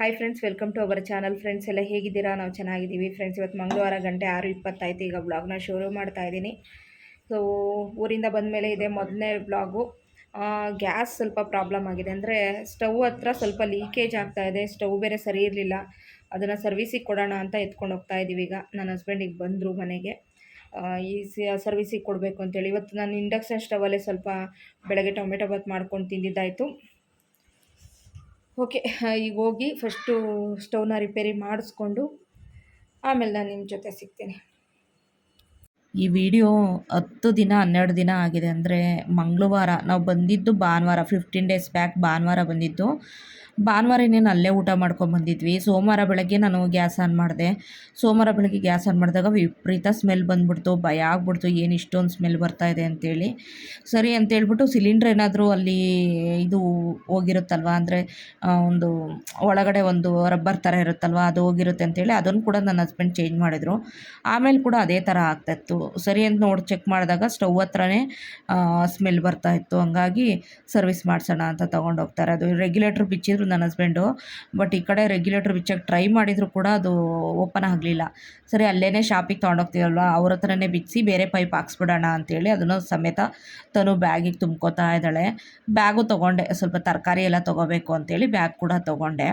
Hi friends welcome to our channel friends ಎಲ್ಲ ಹೇಗಿದ್ದೀರಾ? ನಾವು ಚೆನ್ನಾಗಿದ್ದೀವಿ. ಫ್ರೆಂಡ್ಸ್ ಇವತ್ತು ಮಂಗಳವಾರ ಗಂಟೆ ಆರು ಇಪ್ಪತ್ತಾಯ್ತು. ಈಗ ಬ್ಲಾಗ್ನ ಶುರು ಮಾಡ್ತಾ ಇದ್ದೀನಿ. ಸೊ ಊರಿಂದ ಬಂದಮೇಲೆ ಇದೆ ಮೊದಲನೇ ಬ್ಲಾಗು ಗ್ಯಾಸ್ ಸ್ವಲ್ಪ ಪ್ರಾಬ್ಲಮ್ ಆಗಿದೆ. ಅಂದರೆ ಸ್ಟವ್ ಹತ್ರ ಸ್ವಲ್ಪ ಲೀಕೇಜ್ ಆಗ್ತಾ ಇದೆ. ಸ್ಟವ್ ಬೇರೆ ಸರಿ ಇರಲಿಲ್ಲ. ಅದನ್ನು ಸರ್ವಿಸಿಗೆ ಕೊಡೋಣ ಅಂತ ಎತ್ಕೊಂಡು ಹೋಗ್ತಾ ಇದ್ದೀವಿ ಈಗ. ನನ್ನ ಹಸ್ಬೆಂಡಿಗೆ ಬಂದರು ಮನೆಗೆ. ಈ ಸರ್ವಿಸಿಗೆ ಕೊಡಬೇಕು ಅಂತೇಳಿ. ಇವತ್ತು ನಾನು ಇಂಡಕ್ಷನ್ ಸ್ಟವಲ್ಲೇ ಸ್ವಲ್ಪ ಬೆಳಗ್ಗೆ ಟೊಮೆಟೊ ಬಾತ್ ಮಾಡ್ಕೊಂಡು ತಿಂದಿದ್ದಾಯಿತು. ಓಕೆ, ಈಗ ಹೋಗಿ ಫಸ್ಟು ಸ್ಟೌನ ರಿಪೇರಿ ಮಾಡಿಸ್ಕೊಂಡು ಆಮೇಲೆ ನಾನು ನಿಮ್ಮ ಜೊತೆ ಸಿಗ್ತೀನಿ. ಈ ವಿಡಿಯೋ ಹತ್ತು ದಿನ, ಹನ್ನೆರಡು ದಿನ ಆಗಿದೆ ಅಂದರೆ ಮಂಗಳವಾರ, ನಾವು ಬಂದಿದ್ದು ಭಾನುವಾರ ಫಿಫ್ಟೀನ್ ಡೇಸ್ ಬ್ಯಾಕ್ ಭಾನುವಾರ ಬಂದಿದ್ದು. ಭಾನುವಾರ ಇನ್ನೇನು ಅಲ್ಲೇ ಊಟ ಮಾಡ್ಕೊಂಡು ಬಂದಿದ್ವಿ. ಸೋಮವಾರ ಬೆಳಗ್ಗೆ ನಾನು ಗ್ಯಾಸ್ ಆನ್ ಮಾಡಿದೆ. ಸೋಮವಾರ ಬೆಳಗ್ಗೆ ಗ್ಯಾಸ್ ಆನ್ ಮಾಡಿದಾಗ ವಿಪರೀತ ಸ್ಮೆಲ್ ಬಂದ್ಬಿಡ್ತು. ಭಯ ಆಗ್ಬಿಡ್ತು. ಏನು ಇಷ್ಟೊಂದು ಸ್ಮೆಲ್ ಬರ್ತಾ ಇದೆ ಅಂತೇಳಿ. ಸರಿ ಅಂತೇಳ್ಬಿಟ್ಟು ಸಿಲಿಂಡ್ರ್ ಏನಾದರೂ ಅಲ್ಲಿ ಇದು ಹೋಗಿರುತ್ತಲ್ವ? ಅಂದರೆ ಒಂದು ಒಳಗಡೆ ಒಂದು ರಬ್ಬರ್ ಥರ ಇರುತ್ತಲ್ವ? ಅದು ಹೋಗಿರುತ್ತೆ ಅಂತೇಳಿ ಅದನ್ನು ಕೂಡ ನನ್ನ ಹಸ್ಬೆಂಡ್ ಚೇಂಜ್ ಮಾಡಿದರು. ಆಮೇಲೆ ಕೂಡ ಅದೇ ಥರ ಆಗ್ತಾಯಿತ್ತು ಸರಿ ಅಂತ ನೋಡಿ ಚೆಕ್ ಮಾಡಿದಾಗ ಸ್ಟವ್ ಹತ್ರನೇ ಸ್ಮೆಲ್ ಬರ್ತಾ ಇತ್ತು. ಹಂಗಾಗಿ ಸರ್ವಿಸ್ ಮಾಡಿಸೋಣ ಅಂತ ತೊಗೊಂಡು ಹೋಗ್ತಾರೆ ಅದು ರೆಗ್ಯುಲೇಟ್ರ್ ಬಿಚ್ಚಿದ್ರು ನನ್ನ ಹಸ್ಬೆಂಡು ಬಟ್ ಈ ಕಡೆ ರೆಗ್ಯುಲೇಟರ್ ಬಿಚ್ಚಕ್ಕೆ ಟ್ರೈ ಮಾಡಿದ್ರು ಕೂಡ ಅದು ಓಪನ್ ಆಗಲಿಲ್ಲ. ಸರಿ ಅಲ್ಲೇ ಶಾಪಿಗೆ ತೊಗೊಂಡೋಗ್ತೀವಲ್ವ? ಅವ್ರ ಹತ್ರನೇ ಬಿಚ್ಚಿ ಬೇರೆ ಪೈಪ್ ಹಾಕ್ಸ್ಬಿಡೋಣ ಅಂತೇಳಿ ಅದನ್ನು ಸಮೇತ ತನು ಬ್ಯಾಗಿಗೆ ತುಂಬ್ಕೋತಾ ಇದ್ದಾಳೆ. ಬ್ಯಾಗು ತೊಗೊಂಡೆ. ಸ್ವಲ್ಪ ತರಕಾರಿ ಎಲ್ಲ ತೊಗೋಬೇಕು ಅಂತೇಳಿ ಬ್ಯಾಗ್ ಕೂಡ ತೊಗೊಂಡೆ.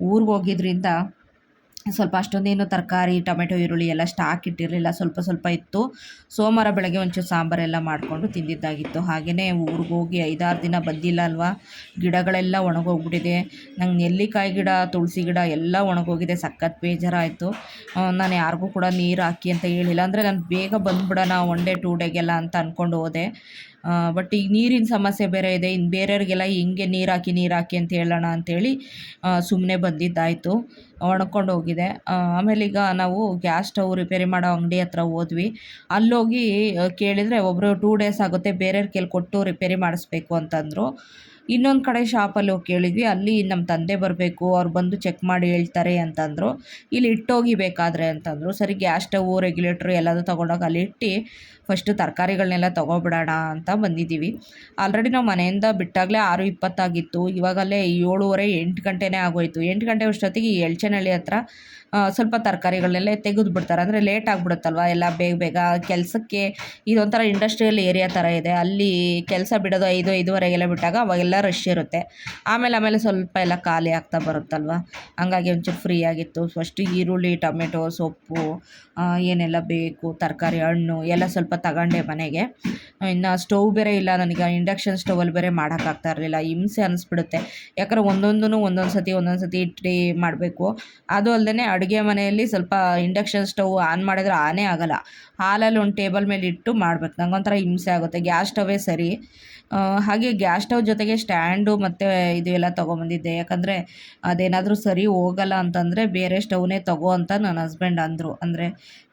ಊರಿಗೆ ಹೋಗಿದ್ರಿಂದ ಸ್ವಲ್ಪ ಅಷ್ಟೊಂದೇನು ತರಕಾರಿ, ಟೊಮೆಟೊ, ಈರುಳ್ಳಿ ಎಲ್ಲ ಸ್ಟಾಕ್ ಇಟ್ಟಿರಲಿಲ್ಲ. ಸ್ವಲ್ಪ ಸ್ವಲ್ಪ ಇತ್ತು. ಸೋಮವಾರ ಬೆಳಗ್ಗೆ ಒಂಚೂರು ಸಾಂಬಾರೆಲ್ಲ ಮಾಡಿಕೊಂಡು ತಿಂದಿದ್ದಾಗಿತ್ತು. ಹಾಗೆಯೇ ಊರಿಗೆ ಹೋಗಿ ಐದಾರು ದಿನ ಬಂದಿಲ್ಲ ಅಲ್ವಾ? ಗಿಡಗಳೆಲ್ಲ ಒಣಗೋಗ್ಬಿಟ್ಟಿದೆ. ನಂಗೆ ನೆಲ್ಲಿಕಾಯಿ ಗಿಡ, ತುಳಸಿ ಗಿಡ ಎಲ್ಲ ಒಣಗೋಗಿದೆ. ಸಖತ್ ಬೇಜಾರಾಯಿತು. ನಾನು ಯಾರಿಗೂ ಕೂಡ ನೀರು ಹಾಕಿ ಅಂತ ಹೇಳಿಲ್ಲ. ಅಂದರೆ ನಾನು ಬೇಗ ಬಂದುಬಿಡೋಣ ಒನ್ ಡೇ ಟೂ ಡೇಗೆಲ್ಲ ಅಂತ ಅಂದ್ಕೊಂಡು ಹೋದೆ. ಬಟ್ ಈಗ ನೀರಿನ ಸಮಸ್ಯೆ ಬೇರೆ ಇದೆ. ಇನ್ನು ಬೇರೆಯವ್ರಿಗೆಲ್ಲ ಹಿಂಗೆ ನೀರು ಹಾಕಿ ನೀರು ಅಂತ ಹೇಳೋಣ ಅಂಥೇಳಿ ಸುಮ್ಮನೆ ಬಂದಿದ್ದಾಯಿತು. ಒಣಕೊಂಡು ಹೋಗಿದೆ. ಆಮೇಲೆ ಈಗ ನಾವು ಗ್ಯಾಸ್ ಸ್ಟವ್ ರಿಪೇರಿ ಮಾಡೋ ಅಂಗಡಿ ಹತ್ರ ಹೋದ್ವಿ. ಅಲ್ಲೋಗಿ ಕೇಳಿದರೆ ಒಬ್ಬರು ಟೂ ಡೇಸ್ ಆಗುತ್ತೆ. ಬೇರೆಯವ್ರ ಕೇಳಿ ಕೊಟ್ಟು ರಿಪೇರಿ ಮಾಡಿಸ್ಬೇಕು ಅಂತಂದರು. ಇನ್ನೊಂದು ಕಡೆ ಶಾಪಲ್ಲಿ ಹೋಗಿ ಕೇಳಿದ್ವಿ, ಅಲ್ಲಿ ನಮ್ಮ ತಂದೆ ಬರಬೇಕು, ಅವ್ರು ಬಂದು ಚೆಕ್ ಮಾಡಿ ಹೇಳ್ತಾರೆ ಅಂತಂದರು. ಇಲ್ಲಿ ಇಟ್ಟೋಗಿ ಬೇಕಾದರೆ ಅಂತಂದರು. ಸರಿ ಗ್ಯಾಸ್ ಸ್ಟವ್ ರೆಗ್ಯುಲೇಟ್ರು ಎಲ್ಲದೂ ತೊಗೊಂಡೋಗಿ ಅಲ್ಲಿ ಇಟ್ಟು ಫಸ್ಟು ತರಕಾರಿಗಳನ್ನೆಲ್ಲ ತೊಗೊಬಿಡೋಣ ಅಂತ ಬಂದಿದ್ದೀವಿ. ಆಲ್ರೆಡಿ ನಾವು ಮನೆಯಿಂದ ಬಿಟ್ಟಾಗಲೇ ಆರು ಇಪ್ಪತ್ತಾಗಿತ್ತು. ಇವಾಗಲೇ ಏಳುವರೆ ಎಂಟು ಗಂಟೆನೇ ಆಗೋಯ್ತು. ಎಂಟು ಗಂಟೆ ಅಷ್ಟೊತ್ತಿಗೆ ಎಳ್ಚನಹಳ್ಳಿ ಹತ್ರ ಸ್ವಲ್ಪ ತರಕಾರಿಗಳನ್ನೆಲ್ಲ ತೆಗೆದು ಬಿಡ್ತಾರೆ. ಅಂದರೆ ಲೇಟ್ ಆಗಿಬಿಡುತ್ತಲ್ವ? ಎಲ್ಲ ಬೇಗ ಬೇಗ ಕೆಲಸಕ್ಕೆ ಇದೊಂಥರ ಇಂಡಸ್ಟ್ರಿಯಲ್ ಏರಿಯಾ ಥರ ಇದೆ. ಅಲ್ಲಿ ಕೆಲಸ ಬಿಡೋದು ಐದು, ಐದುವರೆಗೆಲ್ಲ ಬಿಟ್ಟಾಗ ಅವಾಗೆಲ್ಲ ರಶ್ ಇರುತ್ತೆ. ಆಮೇಲೆ ಆಮೇಲೆ ಸ್ವಲ್ಪ ಎಲ್ಲ ಖಾಲಿ ಆಗ್ತಾ ಬರುತ್ತಲ್ವ? ಹಂಗಾಗಿ ಒಂಚೂರು ಫ್ರೀ ಆಗಿತ್ತು. ಫಸ್ಟು ಈರುಳ್ಳಿ, ಟೊಮೆಟೊ, ಸೊಪ್ಪು ಏನೆಲ್ಲ ಬೇಕು? ತರಕಾರಿ, ಹಣ್ಣು ಎಲ್ಲ ಸ್ವಲ್ಪ ತಗೊಂಡೆ ಮನೆಗೆ. ಇನ್ನು ಸ್ಟವ್ ಬೇರೆ ಇಲ್ಲ ನನಗೆ. ಇಂಡಕ್ಷನ್ ಸ್ಟೌವಲ್ಲಿ ಬೇರೆ ಮಾಡೋಕ್ಕಾಗ್ತಾ ಇರಲಿಲ್ಲ. ಹಿಂಸೆ ಅನಿಸ್ಬಿಡುತ್ತೆ. ಯಾಕಂದ್ರೆ ಒಂದೊಂದೂ ಒಂದೊಂದು ಸತಿ ಒಂದೊಂದು ಸತಿ ಇಟ್ಟು ಮಾಡಬೇಕು. ಅದು ಅಲ್ಲದೆ ಅಡುಗೆ ಮನೆಯಲ್ಲಿ ಸ್ವಲ್ಪ ಇಂಡಕ್ಷನ್ ಸ್ಟವ್ ಆನ್ ಮಾಡಿದ್ರೆ ಆನೇ ಆಗೋಲ್ಲ. ಹಾಲಲ್ಲಿ ಒಂದು ಟೇಬಲ್ ಮೇಲೆ ಇಟ್ಟು ಮಾಡ್ಬೇಕು. ನಂಗೊಂಥರ ಹಿಂಸೆ ಆಗುತ್ತೆ. ಗ್ಯಾಸ್ ಸ್ಟವೇ ಸರಿ. ಹಾಗೆ ಗ್ಯಾಸ್ ಸ್ಟವ್ ಜೊತೆಗೆ ಸ್ಟ್ಯಾಂಡು ಮತ್ತು ಇದು ಎಲ್ಲ ತೊಗೊಂಬಂದಿದ್ದೆ. ಯಾಕಂದರೆ ಅದೇನಾದರೂ ಸರಿ ಹೋಗಲ್ಲ ಅಂತಂದರೆ ಬೇರೆ ಸ್ಟವ್ನೇ ತಗೋ ಅಂತ ನನ್ನ ಹಸ್ಬೆಂಡ್ ಅಂದರು. ಅಂದರೆ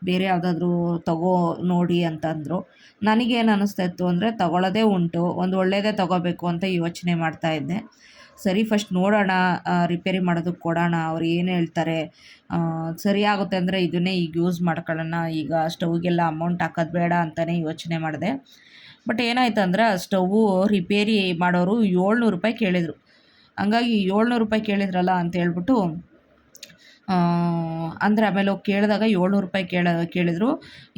ಬೇರೆ ಯಾವುದಾದ್ರೂ ತಗೋ ನೋಡಿ ಅಂತಂದರು ನನಗೇನು ಅನ್ನಿಸ್ತಾ ಇತ್ತು ಅಂದರೆ ತಗೊಳ್ಳೋದೇ ಉಂಟು. ಒಂದು ಒಳ್ಳೆಯದೇ ತಗೋಬೇಕು ಅಂತ ಯೋಚನೆ ಮಾಡ್ತಾ ಇದ್ದೆ. ಸರಿ ಫಸ್ಟ್ ನೋಡೋಣ ರಿಪೇರಿ ಮಾಡೋದಕ್ಕೆ ಕೊಡೋಣ, ಅವ್ರು ಏನು ಹೇಳ್ತಾರೆ ಸರಿಯಾಗುತ್ತೆ ಅಂದರೆ ಇದನ್ನೇ ಈಗ ಯೂಸ್ ಮಾಡ್ಕೊಳ್ಳೋಣ, ಈಗ ಸ್ಟವ್ಗೆಲ್ಲ ಅಮೌಂಟ್ ಹಾಕೋದು ಬೇಡ ಅಂತಲೇ ಯೋಚನೆ ಮಾಡಿದೆ. ಬಟ್ ಏನಾಯ್ತು ಅಂದ್ರೆ ಸ್ಟವ್ವು ರಿಪೇರಿ ಮಾಡೋರು ಏಳ್ನೂರು ರೂಪಾಯಿ ಕೇಳಿದರು. ಹಂಗಾಗಿ ಏಳ್ನೂರು ರೂಪಾಯಿ ಕೇಳಿದ್ರಲ್ಲ ಅಂತ ಹೇಳ್ಬಿಟ್ಟು ಅಂದರೆ ಆಮೇಲೆ ಹೋಗಿ ಕೇಳಿದಾಗ ಏಳ್ನೂರು ರೂಪಾಯಿ ಕೇಳ, ಕೇಳಿದರು,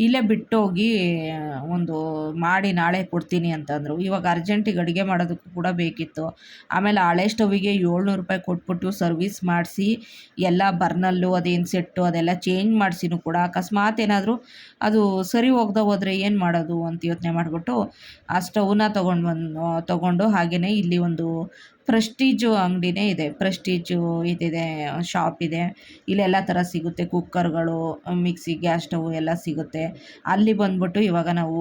ಇಲ್ಲೇ ಬಿಟ್ಟೋಗಿ, ಒಂದು ಮಾಡಿ ನಾಳೆ ಕೊಡ್ತೀನಿ ಅಂತಂದರು ಇವಾಗ ಅರ್ಜೆಂಟಿಗೆ ಅಡುಗೆ ಮಾಡೋದಕ್ಕೂ ಕೂಡ ಬೇಕಿತ್ತು. ಆಮೇಲೆ ಹಳೆ ಸ್ಟವಿಗೆ ಏಳ್ನೂರು ರೂಪಾಯಿ ಕೊಟ್ಬಿಟ್ಟು ಸರ್ವಿಸ್ ಮಾಡಿಸಿ, ಎಲ್ಲ ಬರ್ನಲ್ಲು ಅದೇನು ಸೆಟ್ಟು, ಅದೆಲ್ಲ ಚೇಂಜ್ ಮಾಡಿಸಿನೂ ಕೂಡ. ಅಕಸ್ಮಾತ್ ಏನಾದರೂ ಅದು ಸರಿ ಹೋಗ್ದೆ ಹೋದರೆ ಏನು ಮಾಡೋದು ಅಂತ ಯೋಚನೆ ಮಾಡಿಬಿಟ್ಟು ಆ ಸ್ಟವ್ನ ತೊಗೊಂಡು ಬಂದು, ತೊಗೊಂಡು ಹಾಗೆಯೇ ಇಲ್ಲಿ ಒಂದು ಪ್ರೆಸ್ಟೀಜು ಅಂಗಡಿನೇ ಇದೆ. ಪ್ರೆಸ್ಟೀಜು ಇದಿದೆ, ಶಾಪ್ ಇದೆ. ಇಲ್ಲೆಲ್ಲ ಥರ ಸಿಗುತ್ತೆ. ಕುಕ್ಕರ್ಗಳು, ಮಿಕ್ಸಿ, ಗ್ಯಾಸ್ ಸ್ಟವ್ ಎಲ್ಲ ಸಿಗುತ್ತೆ. ಅಲ್ಲಿ ಬಂದ್ಬಿಟ್ಟು ಇವಾಗ ನಾವು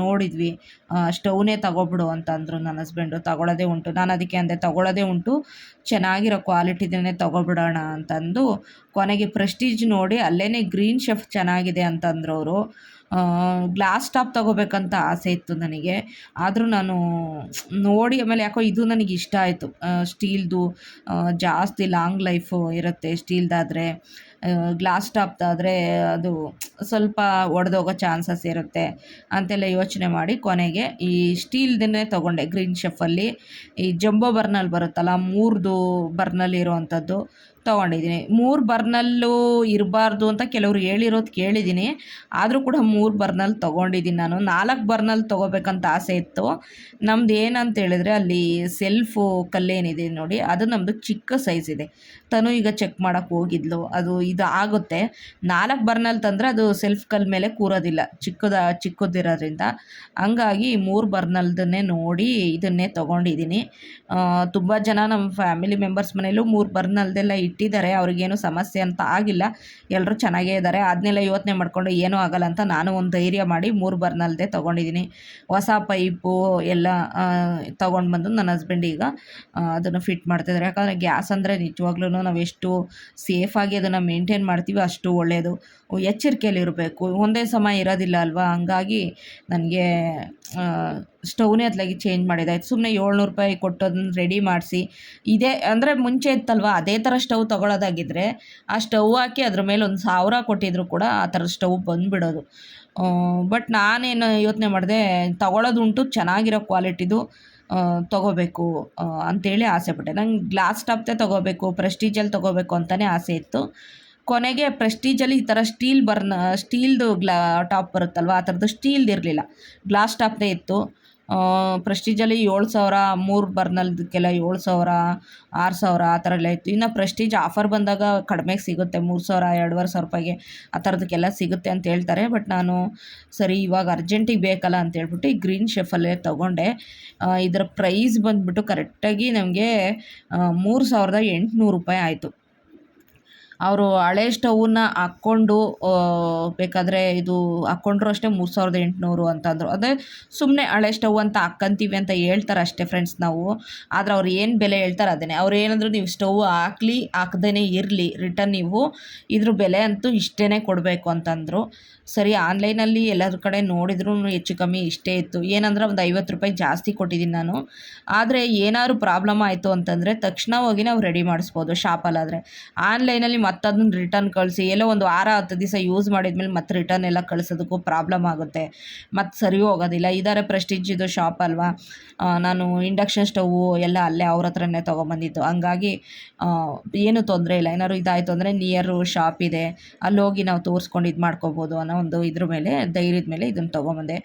ನೋಡಿದ್ವಿ. ಸ್ಟವ್ನೇ ತಗೊಬಿಡು ಅಂತ ಅಂದರು ನನ್ನ ಹಸ್ಬೆಂಡು. ತಗೊಳ್ಳೋದೇ ಉಂಟು. ನಾನು ಅದಕ್ಕೆ ಅಂದೆ, ತಗೊಳ್ಳೋದೇ ಉಂಟು. ಚೆನ್ನಾಗಿರೋ ಕ್ವಾಲಿಟಿದೇ ತಗೊಬಿಡೋಣ ಅಂತಂದು ಕೊನೆಗೆ ಪ್ರೆಸ್ಟೀಜ್ ನೋಡಿ ಅಲ್ಲೇ ಗ್ರೀನ್ ಶೆಫ್ ಚೆನ್ನಾಗಿದೆ ಅಂತಂದ್ರು ಅವರು. ಗ್ಲಾಸ್ ಟಾಪ್ ತಗೋಬೇಕಂತ ಆಸೆ ಇತ್ತು ನನಗೆ. ಆದರೂ ನಾನು ನೋಡಿ, ಆಮೇಲೆ ಯಾಕೋ ಇದು ನನಗೆ ಇಷ್ಟ ಆಯಿತು. ಸ್ಟೀಲ್ದು ಜಾಸ್ತಿ ಲಾಂಗ್ ಲೈಫು ಇರುತ್ತೆ ಸ್ಟೀಲ್ದಾದರೆ. ಗ್ಲಾಸ್ ಟಾಪ್ದಾದರೆ ಅದು ಸ್ವಲ್ಪ ಒಡೆದೋಗೋ ಚಾನ್ಸಸ್ ಇರುತ್ತೆ ಅಂತೆಲ್ಲ ಯೋಚನೆ ಮಾಡಿ ಕೊನೆಗೆ ಈ ಸ್ಟೀಲ್ದನ್ನೇ ತೊಗೊಂಡೆ ಗ್ರೀನ್ ಶೆಫಲ್ಲಿ. ಈ ಜಂಬೋ ಬರ್ನಲ್ಲಿ ಬರುತ್ತಲ್ಲ, ಮೂರ್ದು ಬರ್ನಲ್ಲಿ ಇರೋವಂಥದ್ದು ತೊಗೊಂಡಿದ್ದೀನಿ. ಮೂರು ಬರ್ನಲ್ಲೂ ಇರಬಾರ್ದು ಅಂತ ಕೆಲವರು ಹೇಳಿರೋದು ಕೇಳಿದ್ದೀನಿ. ಆದರೂ ಕೂಡ ಮೂರು ಬರ್ನಲ್ಲಿ ತೊಗೊಂಡಿದ್ದೀನಿ ನಾನು. ನಾಲ್ಕು ಬರ್ನಲ್ಲಿ ತೊಗೋಬೇಕಂತ ಆಸೆ ಇತ್ತು. ನಮ್ದು ಏನಂತ ಹೇಳಿದ್ರೆ ಅಲ್ಲಿ ಸೆಲ್ಫು ಕಲ್ಲೇನಿದೆ ನೋಡಿ, ಅದು ನಮ್ಮದು ಚಿಕ್ಕ ಸೈಜ್ ಇದೆ. ತನು ಈಗ ಚೆಕ್ ಮಾಡೋಕ್ಕೆ ಹೋಗಿದ್ಲು. ಅದು ಇದು ಆಗುತ್ತೆ. ನಾಲ್ಕು ಬರ್ನಲ್ ತಂದರೆ ಅದು ಸೆಲ್ಫ್ ಕಲ್ ಮೇಲೆ ಕೂರೋದಿಲ್ಲ. ಚಿಕ್ಕದ, ಚಿಕ್ಕದಿರೋದ್ರಿಂದ. ಹಂಗಾಗಿ ಮೂರು ಬರ್ನಲ್ದನ್ನೇ ನೋಡಿ ಇದನ್ನೇ ತೊಗೊಂಡಿದ್ದೀನಿ. ತುಂಬ ಜನ ನಮ್ಮ ಫ್ಯಾಮಿಲಿ ಮೆಂಬರ್ಸ್ ಮನೇಲೂ ಮೂರು ಬರ್ನಲ್ದೆಲ್ಲ ಇಟ್ಟಿದ್ದಾರೆ. ಅವ್ರಿಗೇನು ಸಮಸ್ಯೆ ಅಂತ ಆಗಿಲ್ಲ. ಎಲ್ಲರೂ ಚೆನ್ನಾಗೇ ಇದ್ದಾರೆ. ಅದನ್ನೆಲ್ಲ ಯೋಚನೆ ಮಾಡಿಕೊಂಡು ಏನೂ ಆಗಲ್ಲ ಅಂತ ನಾನು ಒಂದು ಧೈರ್ಯ ಮಾಡಿ ಮೂರು ಬರ್ನಲ್ದೇ ತೊಗೊಂಡಿದ್ದೀನಿ. ಹೊಸ ಪೈಪು ಎಲ್ಲ ತೊಗೊಂಡು ಬಂದು ನನ್ನ ಹಸ್ಬೆಂಡ್ ಈಗ ಅದನ್ನು ಫಿಟ್ ಮಾಡ್ತಿದ್ದಾರೆ. ಯಾಕಂದರೆ ಗ್ಯಾಸ್ ಅಂದರೆ ನಿಜವಾಗ್ಲೂ ನಾವು ಎಷ್ಟು ಸೇಫಾಗಿ ಅದನ್ನು ಮೇಂಟೈನ್ ಮಾಡ್ತೀವಿ ಅಷ್ಟು ಒಳ್ಳೆಯದು ಎಚ್ಚರಿಕೆಯಲ್ಲಿರಬೇಕು ಒಂದೇ ಸಮಯ ಇರೋದಿಲ್ಲ ಅಲ್ವಾ? ಹಂಗಾಗಿ ನನಗೆ ಸ್ಟೌನೇ ಅತ್ಲಾಗಿ ಚೇಂಜ್ ಮಾಡಿದ್ದಾಯ್ತು ಸುಮ್ಮನೆ ಏಳ್ನೂರು ರೂಪಾಯಿ ಕೊಟ್ಟು ಅದನ್ನ ರೆಡಿ ಮಾಡಿಸಿ. ಇದೇ, ಅಂದರೆ ಮುಂಚೆ ಇತ್ತಲ್ವ? ಅದೇ ಥರ ಸ್ಟವ್ ತೊಗೊಳೋದಾಗಿದ್ದರೆ ಆ ಸ್ಟವ್ ಹಾಕಿ ಅದ್ರ ಮೇಲೆ ಒಂದು ಸಾವಿರ ಕೊಟ್ಟಿದ್ರು ಕೂಡ ಆ ಥರ ಸ್ಟವ್ ಬಂದುಬಿಡೋದು. ಬಟ್ ನಾನೇನು ಯೋಚನೆ ಮಾಡಿದೆ ತಗೊಳ್ಳೋದುಂಟು ಚೆನ್ನಾಗಿರೋ ಕ್ವಾಲಿಟಿದು ತೊಗೋಬೇಕು ಅಂತೇಳಿ ಆಸೆಪಟ್ಟೆ ನಂಗೆ ಗ್ಲಾಸ್ ಟಾಪ್ದೇ ತೊಗೋಬೇಕು ಪ್ರೆಸ್ಟೀಜಲ್ಲಿ ತೊಗೋಬೇಕು ಅಂತಲೇ ಆಸೆ ಇತ್ತು. ಕೊನೆಗೆ ಪ್ರೆಸ್ಟೀಜಲ್ಲಿ ಈ ಥರ ಸ್ಟೀಲ್ ಬರ್ನ ಸ್ಟೀಲ್ದು ಗ್ಲಾ ಟಾಪ್ ಬರುತ್ತಲ್ವ, ಆ ಥರದ್ದು ಸ್ಟೀಲ್ದು ಇರಲಿಲ್ಲ. ಗ್ಲಾಸ್ ಟಾಪ್ದೇ ಇತ್ತು. ಪ್ರೆಸ್ಟೀಜಲ್ಲಿ ಏಳು ಸಾವಿರ ಮೂರು ಬರ್ನಲ್ದಕ್ಕೆಲ್ಲ ಏಳು ಸಾವಿರ ಆರು ಸಾವಿರ ಆ ಥರ ಎಲ್ಲ ಇತ್ತು. ಇನ್ನು ಪ್ರೆಸ್ಟೀಜ್ ಆಫರ್ ಬಂದಾಗ ಕಡಿಮೆಗೆ ಸಿಗುತ್ತೆ ಮೂರು ಸಾವಿರ ಎರಡುವರೆ ಸಾವಿರ ರೂಪಾಯಿಗೆ ಆ ಥರದಕ್ಕೆಲ್ಲ ಸಿಗುತ್ತೆ ಅಂತ ಹೇಳ್ತಾರೆ. ಬಟ್ ನಾನು ಸರಿ, ಇವಾಗ ಅರ್ಜೆಂಟಿಗೆ ಬೇಕಲ್ಲ ಅಂತ ಹೇಳ್ಬಿಟ್ಟು ಈ ಗ್ರೀನ್ ಶೆಫಲ್ಲೇ ತೊಗೊಂಡೆ. ಇದರ ಪ್ರೈಸ್ ಬಂದುಬಿಟ್ಟು ಕರೆಕ್ಟಾಗಿ ನಮಗೆ ಮೂರು ಸಾವಿರದ ಎಂಟುನೂರು ರೂಪಾಯಿ ಆಯಿತು. ಅವರು ಹಳೆ ಸ್ಟೌವನ್ನ ಹಾಕ್ಕೊಂಡು ಬೇಕಾದರೆ ಇದು ಹಾಕ್ಕೊಂಡ್ರು ಅಷ್ಟೇ ಮೂರು ಸಾವಿರದ ಎಂಟುನೂರು ಅಂತಂದರು. ಅದೇ ಸುಮ್ಮನೆ ಹಳೆ ಸ್ಟವ್ ಅಂತ ಹಾಕ್ಕಂತೀವಿ ಅಂತ ಹೇಳ್ತಾರೆ ಅಷ್ಟೇ ಫ್ರೆಂಡ್ಸ್ ನಾವು. ಆದರೆ ಅವ್ರು ಏನು ಬೆಲೆ ಹೇಳ್ತಾರೆ ಅದನ್ನೇ. ಅವ್ರು ಏನಂದ್ರು ನೀವು ಸ್ಟವ್ ಹಾಕ್ಲಿ ಹಾಕ್ದೇ ಇರಲಿ ರಿಟರ್ನ್ ನೀವು. ಇದ್ರ ಬೆಲೆ ಅಂತೂ ಇಷ್ಟೇ ಕೊಡಬೇಕು ಅಂತಂದರು. ಸರಿ, ಆನ್ಲೈನಲ್ಲಿ ಎಲ್ಲರ ಕಡೆ ನೋಡಿದ್ರು ಹೆಚ್ಚು ಕಮ್ಮಿ ಇಷ್ಟೇ ಇತ್ತು. ಏನಂದ್ರೆ ಒಂದು ಐವತ್ತು ರೂಪಾಯಿ ಜಾಸ್ತಿ ಕೊಟ್ಟಿದ್ದೀನಿ ನಾನು. ಆದರೆ ಏನಾದ್ರು ಪ್ರಾಬ್ಲಮ್ ಆಯಿತು ಅಂತಂದರೆ ತಕ್ಷಣ ಹೋಗಿ ನಾವು ರೆಡಿ ಮಾಡಿಸ್ಬೋದು ಶಾಪಲ್ಲಾದರೆ ಆನ್ಲೈನಲ್ಲಿ ಮತ್ತೆ ಅದನ್ನ ರಿಟರ್ನ್ ಕಳಿಸಿ. ಎಲ್ಲೋ ಒಂದು ವಾರ, ಹತ್ತು ದಿವಸ ಯೂಸ್ ಮಾಡಿದ್ಮೇಲೆ ಮತ್ತೆ ರಿಟರ್ನ್ ಎಲ್ಲ ಕಳಿಸೋದಕ್ಕೂ ಪ್ರಾಬ್ಲಮ್ ಆಗುತ್ತೆ. ಮತ್ತೆ ಸರಿ ಹೋಗೋದಿಲ್ಲ. ಇದಾರೆ ಪ್ರೆಸ್ಟೀಜಿದು ಶಾಪ್ ಅಲ್ವಾ? ನಾನು ಇಂಡಕ್ಷನ್ ಸ್ಟವ್ ಎಲ್ಲ ಅಲ್ಲೇ ಅವ್ರ ಹತ್ರನೇ ತೊಗೊಂಬಂದಿತ್ತು ಹಂಗಾಗಿ ಏನು ತೊಂದರೆ ಇಲ್ಲ. ಏನಾದ್ರು ಇದಾಯಿತು ಅಂದರೆ ನಿಯರು ಶಾಪ್ ಇದೆ. ಅಲ್ಲಿ ಹೋಗಿ ನಾವು ತೋರಿಸ್ಕೊಂಡು ಇದು ಮಾಡ್ಕೋಬೋದು ಅನ್ನೋ ಒಂದು ಇದ್ರ ಮೇಲೆ, ಧೈರ್ಯದ ಮೇಲೆ ಇದನ್ನು ತೊಗೊಂಬಂದೆ.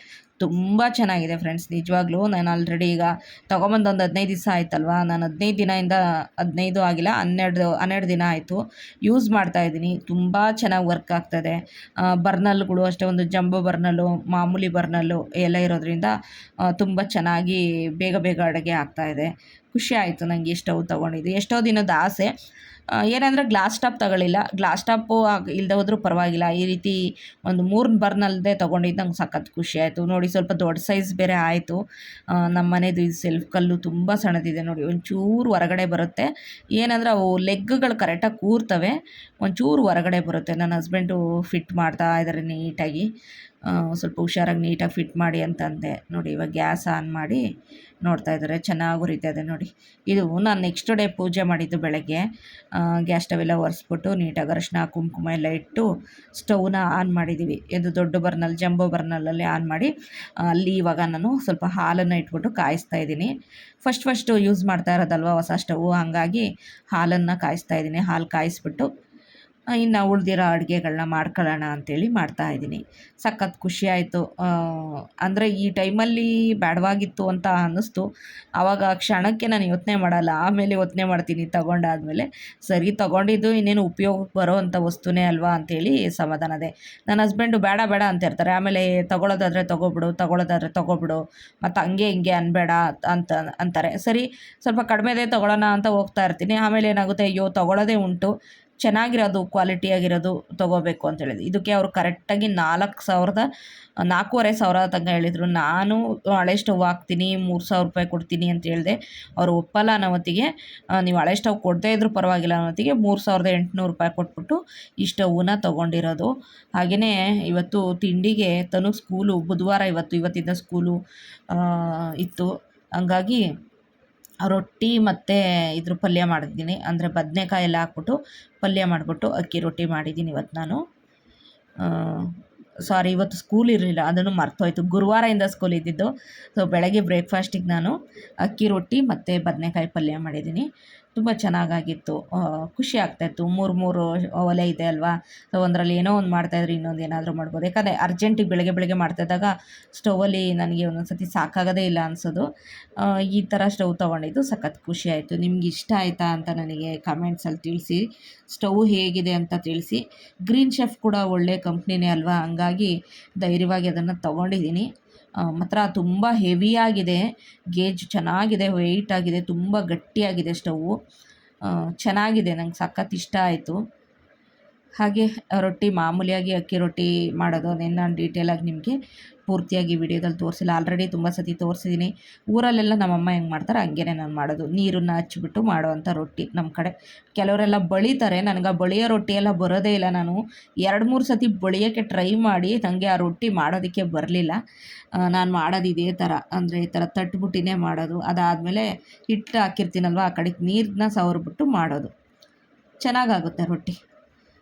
ತುಂಬ ಚೆನ್ನಾಗಿದೆ ಫ್ರೆಂಡ್ಸ್ ನಿಜವಾಗ್ಲೂ ನಾನು ಆಲ್ರೆಡಿ ಈಗ ತೊಗೊಂಬಂದು ಒಂದು ಹದಿನೈದು ದಿವಸ ಆಯ್ತಲ್ವಾ? ನಾನು ಹದಿನೈದು ದಿನದಿಂದ ಹದಿನೈದು ಆಗಿಲ್ಲ, ಹನ್ನೆರಡು ಹನ್ನೆರಡು ದಿನ ಆಯಿತು. ಯೂಸ್ ಮಾಡ್ತಾ ಇದ್ದೀನಿ. ತುಂಬ ಚೆನ್ನಾಗಿ ವರ್ಕ್ ಆಗ್ತದೆ. ಬರ್ನಲ್ಗಳು ಅಷ್ಟೇ, ಒಂದು ಜಂಬೋ ಬರ್ನಲ್ಲು ಮಾಮೂಲಿ ಬರ್ನಲ್ಲು ಎಲ್ಲ ಇರೋದ್ರಿಂದ ತುಂಬ ಚೆನ್ನಾಗಿ ಬೇಗ ಬೇಗ ಅಡುಗೆ ಆಗ್ತಾಯಿದೆ ಖುಷಿ ಆಯಿತು ನನಗೆ ಸ್ಟವ್ ತೊಗೊಂಡಿದ್ದು, ಎಷ್ಟೋ ದಿನದ ಆಸೆ. ಏನಂದರೆ ಗ್ಲಾಸ್ ಟಾಪ್ ತಗೊಳ್ಳಿಲ್ಲ ಗ್ಲಾಸ್ ಟಾಪು ಇಲ್ಲದೆ ಹೋದರೂ ಪರವಾಗಿಲ್ಲ. ಈ ರೀತಿ ಒಂದು ಮೂರು ಬರ್ನಲ್ಲದೆ ತೊಗೊಂಡಿದ್ದು ನಂಗೆ ಸಖತ್ ಖುಷಿ ಆಯಿತು. ನೋಡಿ ಸ್ವಲ್ಪ ದೊಡ್ಡ ಸೈಜ್ ಬೇರೆ ಆಯಿತು. ನಮ್ಮ ಮನೆಯದು ಇದು ಸೆಲ್ಫ್ ಕಲ್ಲು ತುಂಬ ಸಣ್ಣದಿದೆ ನೋಡಿ. ಒಂಚೂರು ಹೊರಗಡೆ ಬರುತ್ತೆ. ಏನಂದರೆ ಅವು ಲೆಗ್ಗಳು ಕರೆಕ್ಟಾಗಿ ಕೂರ್ತವೆ. ಒಂಚೂರು ಹೊರಗಡೆ ಬರುತ್ತೆ. ನನ್ನ ಹಸ್ಬೆಂಡು ಫಿಟ್ ಮಾಡ್ತಾ ಇದ್ದಾರೆ ನೀಟಾಗಿ. ಸ್ವಲ್ಪ ಹುಷಾರಾಗಿ ನೀಟಾಗಿ ಫಿಟ್ ಮಾಡಿ ಅಂತಂದೆ. ನೋಡಿ ಇವಾಗ ಗ್ಯಾಸ್ ಆನ್ ಮಾಡಿ ನೋಡ್ತಾ ಇದ್ದಾರೆ. ಚೆನ್ನಾಗಿ ಉರಿತಾ ಇದೆ ನೋಡಿ. ಇದು ನಾನು ನೆಕ್ಸ್ಟ್ ಡೇ ಪೂಜೆ ಮಾಡಿದ್ದು ಬೆಳಗ್ಗೆ. ಗ್ಯಾಸ್ ಸ್ಟವ್ ಎಲ್ಲ ಒರೆಸ್ಬಿಟ್ಟು ನೀಟಾಗಿ ಅರಶಿನ ಕುಂಕುಮ ಎಲ್ಲ ಇಟ್ಟು ಸ್ಟವ್ನ ಆನ್ ಮಾಡಿದ್ದೀವಿ ಇದು ದೊಡ್ಡ ಬರ್ನಲ್ ಜಂಬೋ ಬರ್ನಲ್ಲಲ್ಲಿ ಆನ್ ಮಾಡಿ ಅಲ್ಲಿ ಇವಾಗ ನಾನು ಸ್ವಲ್ಪ ಹಾಲನ್ನು ಇಟ್ಬಿಟ್ಟು ಕಾಯಿಸ್ತಾ ಇದ್ದೀನಿ. ಫಸ್ಟ್ ಫಸ್ಟು ಯೂಸ್ ಮಾಡ್ತಾ ಇರೋದಲ್ವ ಹೊಸ ಸ್ಟವ್ ಹಾಗಾಗಿ ಹಾಲನ್ನು ಕಾಯಿಸ್ತಾ ಇದ್ದೀನಿ. ಹಾಲು ಕಾಯಿಸ್ಬಿಟ್ಟು ಇನ್ನು ಉಳಿದಿರೋ ಅಡುಗೆಗಳನ್ನ ಮಾಡ್ಕೊಳ್ಳೋಣ ಅಂಥೇಳಿ ಮಾಡ್ತಾಯಿದ್ದೀನಿ ಸಖತ್ ಖುಷಿ ಆಯಿತು ಅಂದರೆ ಈ ಟೈಮಲ್ಲಿ ಬೇಡವಾಗಿತ್ತು ಅಂತ ಅನ್ನಿಸ್ತು. ಆವಾಗ ಕ್ಷಣಕ್ಕೆ ನಾನು ಯೋಚನೆ ಮಾಡಲ್ಲ. ಆಮೇಲೆ ಯೋಚನೆ ಮಾಡ್ತೀನಿ ತಗೊಂಡಾದಮೇಲೆ. ಸರಿ, ತಗೊಂಡಿದ್ದು ಇನ್ನೇನು ಉಪಯೋಗಕ್ಕೆ ಬರೋ ಅಂಥ ವಸ್ತುನೇ ಅಲ್ವಾ ಅಂಥೇಳಿ ಸಮಾಧಾನದೆ ನನ್ನ ಹಸ್ಬೆಂಡು ಬೇಡ ಬೇಡ ಅಂತ ಇರ್ತಾರೆ ಆಮೇಲೆ ತೊಗೊಳೋದಾದರೆ ತೊಗೊಬಿಡು, ತೊಗೊಳೋದಾದರೆ ತಗೊಬಿಡು. ಮತ್ತು ಹಂಗೆ, ಹಿಂಗೆ ಅನ್ಬೇಡ ಅಂತ ಅಂತಾರೆ. ಸರಿ, ಸ್ವಲ್ಪ ಕಡಿಮೆದೇ ತಗೊಳ್ಳೋಣ ಅಂತ ಹೋಗ್ತಾ ಇರ್ತೀನಿ. ಆಮೇಲೆ ಏನಾಗುತ್ತೆ? ಅಯ್ಯೋ ತಗೊಳ್ಳೋದೇ ಉಂಟು. ಚೆನ್ನಾಗಿರೋದು ಕ್ವಾಲಿಟಿಯಾಗಿರೋದು ತೊಗೋಬೇಕು ಅಂತ ಹೇಳಿದ್ರು ಇದಕ್ಕೆ ಅವರು ಕರೆಕ್ಟಾಗಿ ನಾಲ್ಕು ಸಾವಿರದ, ನಾಲ್ಕೂವರೆ ಸಾವಿರ ತನಕ ಹೇಳಿದರು. ನಾನು ಹಳೆ ಸ್ಟವ್ ಹಾಕ್ತೀನಿ, ಮೂರು ಸಾವಿರ ರೂಪಾಯಿ ಕೊಡ್ತೀನಿ ಅಂತ ಹೇಳಿದೆ. ಅವರು ಒಪ್ಪಲ್ಲ ಅನ್ನೋ ಹೊತ್ತಿಗೆ ನೀವು ಹಳೆ ಸ್ಟವ್ ಕೊಡದೇ ಇದ್ರೂ ಪರವಾಗಿಲ್ಲ ಅನ್ನೋ ಹೊತ್ತಿಗೆ ಮೂರು ಸಾವಿರದ ಎಂಟುನೂರು ರೂಪಾಯಿ ಕೊಟ್ಬಿಟ್ಟು ಈ ಸ್ಟವ್ನ ತೊಗೊಂಡಿರೋದು. ಹಾಗೆಯೇ ಇವತ್ತು ತಿಂಡಿಗೆ, ತನು ಸ್ಕೂಲು ಬುಧವಾರ ಇವತ್ತು ಇವತ್ತಿಂದ ಸ್ಕೂಲು ಇತ್ತು. ಹಂಗಾಗಿ ರೊಟ್ಟಿ ಮತ್ತು ಇದ್ರ ಪಲ್ಯ ಮಾಡಿದ್ದೀನಿ. ಅಂದರೆ ಬದನೇಕಾಯಿ ಎಲ್ಲ ಹಾಕ್ಬಿಟ್ಟು ಪಲ್ಯ ಮಾಡಿಬಿಟ್ಟು ಅಕ್ಕಿ ರೊಟ್ಟಿ ಮಾಡಿದ್ದೀನಿ ಇವತ್ತು ನಾನು. ಸಾರಿ ಇವತ್ತು ಸ್ಕೂಲ್ ಇರಲಿಲ್ಲ, ಅದನ್ನು ಮರ್ತೋಯ್ತು. ಗುರುವಾರದಿಂದ ಸ್ಕೂಲ್ ಇದ್ದಿದ್ದು. ಸೊ ಬೆಳಗ್ಗೆ ಬ್ರೇಕ್ಫಾಸ್ಟಿಗೆ ನಾನು ಅಕ್ಕಿ ರೊಟ್ಟಿ ಮತ್ತು ಬದನೇಕಾಯಿ ಪಲ್ಯ ಮಾಡಿದ್ದೀನಿ. ತುಂಬ ಚೆನ್ನಾಗಾಗಿತ್ತು. ಖುಷಿ ಆಗ್ತಾಯಿತ್ತು ಮೂರು ಮೂರು ಒಲೆ ಇದೆ ಅಲ್ವಾ? ಸೊ ಒಂದರಲ್ಲಿ ಏನೋ ಒಂದು ಮಾಡ್ತಾಯಿದ್ರೆ ಇನ್ನೊಂದು ಏನಾದರೂ ಮಾಡ್ಬೋದು. ಯಾಕಂದರೆ ಅರ್ಜೆಂಟಿಗೆ ಬೆಳಗ್ಗೆ ಬೆಳಗ್ಗೆ ಮಾಡ್ತಾಯಿದ್ದಾಗ ಸ್ಟೌವಲ್ಲಿ ನನಗೆ ಒಂದೊಂದು ಸತಿ ಸಾಕಾಗೋದೇ ಇಲ್ಲ ಅನಿಸೋದು. ಈ ಥರ ಸ್ಟವ್ ತೊಗೊಂಡಿದ್ದು ಸಖತ್ ಖುಷಿ ಆಯಿತು. ನಿಮ್ಗೆ ಇಷ್ಟ ಆಯಿತಾ ಅಂತ ನನಗೆ ಕಮೆಂಟ್ಸಲ್ಲಿ ತಿಳಿಸಿ ಸ್ಟವ್ ಹೇಗಿದೆ ಅಂತ ತಿಳಿಸಿ. ಗ್ರೀನ್ ಶೆಫ್ ಕೂಡ ಒಳ್ಳೆ ಕಂಪ್ನಿನೇ ಅಲ್ವಾ? ಹಂಗಾಗಿ ಧೈರ್ಯವಾಗಿ ಅದನ್ನು ತೊಗೊಂಡಿದ್ದೀನಿ. ಮಾತ್ರ ತುಂಬ ಹೆವಿಯಾಗಿದೆ ಗೇಜ್ ಚೆನ್ನಾಗಿದೆ ವೈಟಾಗಿದೆ ತುಂಬ ಗಟ್ಟಿಯಾಗಿದೆ ಸ್ಟವ್ವು ಚೆನ್ನಾಗಿದೆ ನಂಗೆ ಸಖತ್ತು ಇಷ್ಟ ಆಯಿತು. ಹಾಗೆ ರೊಟ್ಟಿ, ಮಾಮೂಲಿಯಾಗಿ ಅಕ್ಕಿ ರೊಟ್ಟಿ ಮಾಡೋದು ಅದೇನು ನಾನು ಡೀಟೇಲಾಗಿ ನಿಮಗೆ ಪೂರ್ತಿಯಾಗಿ ವಿಡಿಯೋದಲ್ಲಿ ತೋರಿಸಿಲ್ಲ. ಆಲ್ರೆಡಿ ತುಂಬ ಸತಿ ತೋರಿಸಿದ್ದೀನಿ ಊರಲ್ಲೆಲ್ಲ ನಮ್ಮಮ್ಮ ಹೆಂಗೆ ಮಾಡ್ತಾರೆ ಹಂಗೇ ನಾನು ಮಾಡೋದು. ನೀರನ್ನು ಹಚ್ಚಿಬಿಟ್ಟು ಮಾಡೋವಂಥ ರೊಟ್ಟಿ ನಮ್ಮ ಕಡೆ. ಕೆಲವರೆಲ್ಲ ಬಳಿತಾರೆ. ನನಗೆ ಆ ಬಳಿಯೋ ರೊಟ್ಟಿ ಎಲ್ಲ ಬರೋದೇ ಇಲ್ಲ. ನಾನು ಎರಡು ಮೂರು ಸತಿ ಬಳಿಯೋಕ್ಕೆ ಟ್ರೈ ಮಾಡಿ ನನಗೆ ಆ ರೊಟ್ಟಿ ಮಾಡೋದಕ್ಕೆ ಬರಲಿಲ್ಲ. ನಾನು ಮಾಡೋದು ಇದೇ ಥರ ಅಂದರೆ ಈ ಥರ ತಟ್ಬಿಟ್ಟಿನೇ ಮಾಡೋದು. ಅದಾದಮೇಲೆ ಹಿಟ್ಟು ಹಾಕಿರ್ತೀನಲ್ವ, ಆ ಕಡೆಗೆ ನೀರನ್ನ ಸವರ್ಬಿಟ್ಟು ಮಾಡೋದು. ಚೆನ್ನಾಗಾಗುತ್ತೆ ರೊಟ್ಟಿ.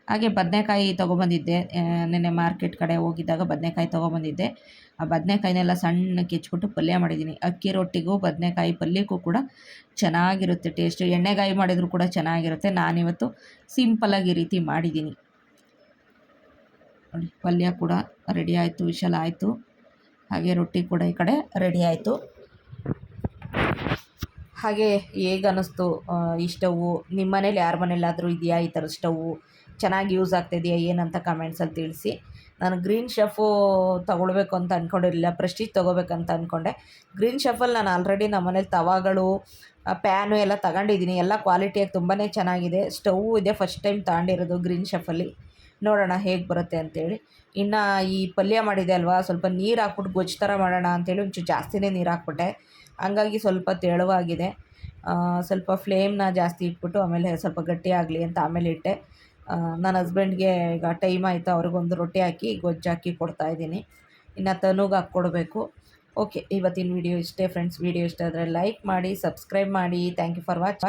ಹಾಗೆ ಬದನೆಕಾಯಿ ತೊಗೊಬಂದಿದ್ದೆ. ನೆನ್ನೆ ಮಾರ್ಕೆಟ್ ಕಡೆ ಹೋಗಿದ್ದಾಗ ಬದನೆಕಾಯಿ ತೊಗೊಬಂದಿದ್ದೆ. ಆ ಬದನೆಕಾಯಿನೆಲ್ಲ ಸಣ್ಣ ಹೆಚ್ಚಿಬಿಟ್ಟು ಪಲ್ಯ ಮಾಡಿದ್ದೀನಿ. ಅಕ್ಕಿ ರೊಟ್ಟಿಗೂ ಬದನೆಕಾಯಿ ಪಲ್ಯಕ್ಕೂ ಕೂಡ ಚೆನ್ನಾಗಿರುತ್ತೆ ಟೇಸ್ಟು. ಎಣ್ಣೆಗಾಯಿ ಮಾಡಿದರೂ ಕೂಡ ಚೆನ್ನಾಗಿರುತ್ತೆ. ನಾನಿವತ್ತು ಸಿಂಪಲಾಗಿ ಈ ರೀತಿ ಮಾಡಿದ್ದೀನಿ. ನೋಡಿ, ಪಲ್ಯ ಕೂಡ ರೆಡಿ ಆಯಿತು, ವಿಶಾಲ ಆಯಿತು. ಹಾಗೆ ರೊಟ್ಟಿ ಕೂಡ ಈ ಕಡೆ ರೆಡಿ ಆಯಿತು. ಹಾಗೆ ಹೇಗೆ ಅನ್ನಿಸ್ತು ಈ ನಿಮ್ಮ ಮನೇಲಿ ಯಾರ ಮನೇಲಾದರೂ ಇದೆಯಾ ಈ ಥರ ಸ್ಟವ್ವು ಚೆನ್ನಾಗಿ ಯೂಸ್ ಆಗ್ತಿದೆಯಾ ಏನಂತ ಕಮೆಂಟ್ಸಲ್ಲಿ ತಿಳಿಸಿ. ನಾನು ಗ್ರೀನ್ ಶೆಫು ತೊಗೊಳ್ಬೇಕು ಅಂತ ಅಂದ್ಕೊಂಡಿರಲಿಲ್ಲ ಪ್ರೆಸ್ಟೀಜ್ ತೊಗೋಬೇಕಂತ ಅಂದ್ಕೊಂಡೆ ಗ್ರೀನ್ ಶೆಫಲ್ಲಿ ನಾನು ಆಲ್ರೆಡಿ ನಮ್ಮ ಮನೇಲಿ ತವಾಗಳು ಪ್ಯಾನು ಎಲ್ಲ ತಗೊಂಡಿದ್ದೀನಿ, ಎಲ್ಲ ಕ್ವಾಲಿಟಿಯಾಗಿ ತುಂಬಾ ಚೆನ್ನಾಗಿದೆ. ಸ್ಟವ್ ಇದೆ ಫಸ್ಟ್ ಟೈಮ್ ತಗೊಂಡಿರೋದು ಗ್ರೀನ್ ಶೆಫಲ್ಲಿ ನೋಡೋಣ ಹೇಗೆ ಬರುತ್ತೆ ಅಂತೇಳಿ. ಇನ್ನು ಈ ಪಲ್ಯ ಮಾಡಿದೆ ಅಲ್ವಾ, ಸ್ವಲ್ಪ ನೀರು ಹಾಕ್ಬಿಟ್ಟು ಗೊಜ್ಜು ಥರ ಮಾಡೋಣ ಅಂತೇಳಿ ಒಂಚೂರು ಜಾಸ್ತಿನೇ ನೀರು ಹಾಕ್ಬಿಟ್ಟೆ. ಹಂಗಾಗಿ ಸ್ವಲ್ಪ ತೆಳುವಾಗಿದೆ. ಸ್ವಲ್ಪ ಫ್ಲೇಮ್ನ ಜಾಸ್ತಿ ಇಟ್ಬಿಟ್ಟು ಆಮೇಲೆ ಸ್ವಲ್ಪ ಗಟ್ಟಿ ಆಗಲಿ ಅಂತ ಆಮೇಲೆ ಇಟ್ಟೆ. ನನ್ನ ಹಸ್ಬೆಂಡ್ಗೆ ಈಗ ಟೈಮ್ ಆಯಿತು, ಅವ್ರಿಗೊಂದು ರೊಟ್ಟಿ ಹಾಕಿ, ಗೊಜ್ಜು ಹಾಕಿ ಕೊಡ್ತಾಯಿದ್ದೀನಿ ಇನ್ನು ತನುಗೆ ಹಾಕ್ಕೊಡ್ಬೇಕು. ಓಕೆ ಇವತ್ತಿನ ವಿಡಿಯೋ ಇಷ್ಟೇ ಫ್ರೆಂಡ್ಸ್ ವಿಡಿಯೋ ಇಷ್ಟ ಆದರೆ ಲೈಕ್ ಮಾಡಿ ಸಬ್ಸ್ಕ್ರೈಬ್ ಮಾಡಿ. Thank you for watch